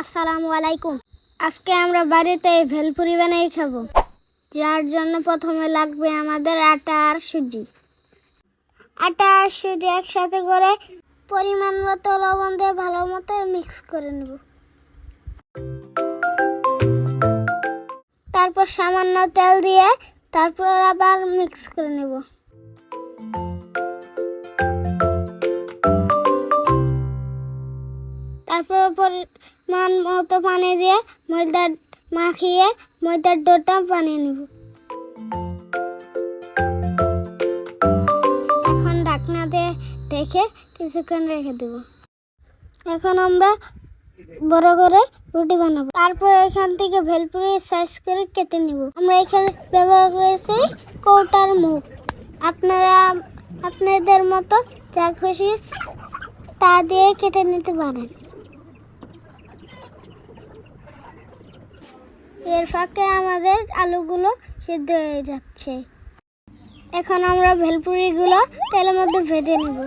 আসসালামু আলাইকুম। আজকে আমরা বাড়িতে ভেলপুরি বানিয়ে খাব। যার জন্য প্রথমে লাগবে আমাদের আটা আর সুজি। আটা আর সুজি একসাথে করে পরিমাণ মতো লবণ দিয়ে ভালো মতো মিক্স করে নেব। তারপর সামান্য তেল দিয়ে তারপর আবার মিক্স করে নেব। তারপর পরিমাণ মতো পানি দিয়ে ময়দা মাখিয়ে ময়দার ডোটা বানিয়ে নেব। এখন ঢাকনা দিয়ে রেখে কিছুক্ষণ রেখে দেব। এখন আমরা বড় করে রুটি বানাবো। তারপর এখান থেকে ভেলপুরি সাইজ করে কেটে নিব। আমরা এখানে ব্যবহার করেছি কৌটার মুখ। আপনারা, আপনাদের মতো যা খুশি তা দিয়ে কেটে নিতে পারেন। এর ফাঁকে আমাদের আলুগুলো সিদ্ধ হয়ে যাচ্ছে। এখন আমরা ভেলপুরিগুলো তেলের মধ্যে ভেজে নেব।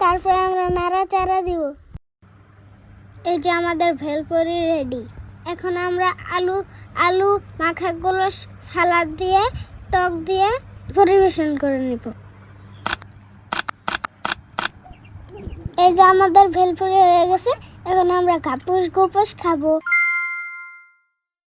তারপরে আমরা নাড়াচাড়া দিব। এই যে আমাদের ভেলপুরি রেডি এখন আমরা আলু আলু মাখাগুলো সালাদ দিয়ে, টক দিয়ে পরিবেশন করে নেব। এই যে আমাদের ভেলপুরি হয়ে গেছে। এখন আমরা কাপুস গুপুস খাব।